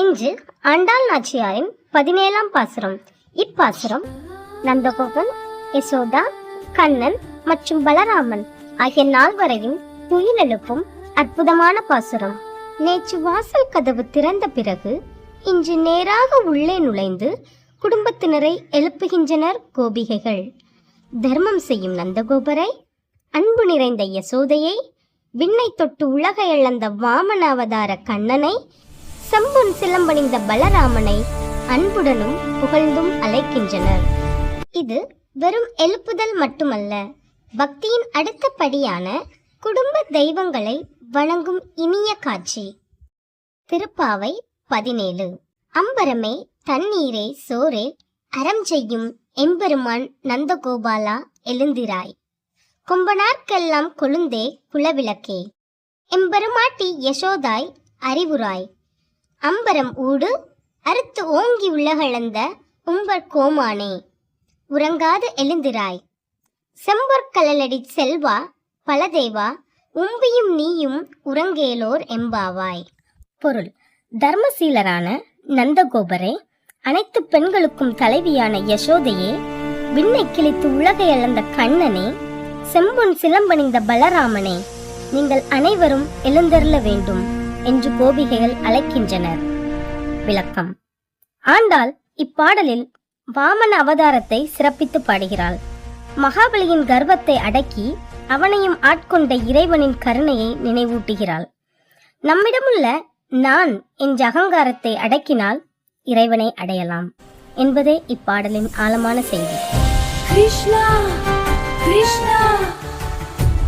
இன்று ஆண்டாள் நாச்சியாரின் பதினேழாம் பாசுரம். இப்பாசுரம் நந்தகோபன் யசோதா கண்ணன் மற்றும் பலராமன் ஆகிய நால்வரையும் துயிலெழுப்பும் அற்புதமான பாசுரம். நேற்று வாசல் கதவு திறந்த பிறகு இன்று நேராக உள்ளே நுழைந்து குடும்பத்தினரை எழுப்புகின்றனர் கோபிகைகள். தர்மம் செய்யும் நந்தகோபரை அன்பு நிறைந்த யசோதையை விண்ணை தொட்டு உலகை இழந்த வாமன அவதார கண்ணனை செம்பொன் சிலம்பணிந்த பலராமனை அன்புடனும் புகழ்ந்தும் அழைக்கின்றனர். இது வெறும் எழுப்புதல் மட்டுமல்ல பக்தியின் அடுத்த படியான குடும்ப தெய்வங்களை வணங்கும் இனிய காட்சி. திருப்பாவை பதினேழு. அம்பரமே தண்ணீரே சோரே அறம் செய்யும் எம்பெருமான் நந்தகோபாலா எழுந்திராய். கொம்பனார்க்கெல்லாம் கொழுந்தே குலவிளக்கே எம்பெருமாட்டி யசோதாய் அறிவுராய். அம்பரம் ஊடு அறுத்து ஓங்கி உலகளந்த உம்பர் கோமானே உறங்காது எழுந்திராய். செம்பொற்கலலடி செல்வா பலதேவா உம்பியும் நீயும் உறங்கேலோர் எம்பாவாய். பொருள் தர்மசீலரான நந்தகோபரே அனைத்து பெண்களுக்கும் தலைவியான யசோதையே விண்ணை கிழித்து உலகை அளந்த கண்ணனே செம்பொன் சிலம்பணிந்த பலராமனே நீங்கள் அனைவரும் எழுந்தருள வேண்டும். என்று கோபிகைகள் அழைக்கின்றனர். விளக்கம். ஆண்டாள் இப்பாடலில் வாமன அவதாரத்தை சிறப்பித்து பாடுகிறாள். மகாபலியின் கர்வத்தை அடக்கி அவனையும் ஆட்கொண்ட இறைவனின் கருணையை நினைவூட்டுகிறாள். நம்மிடமுள்ள நான் என்ற அகங்காரத்தை அடக்கினால் இறைவனை அடையலாம் என்பதே இப்பாடலின் ஆழமான செய்தி. கிருஷ்ணா கிருஷ்ணா!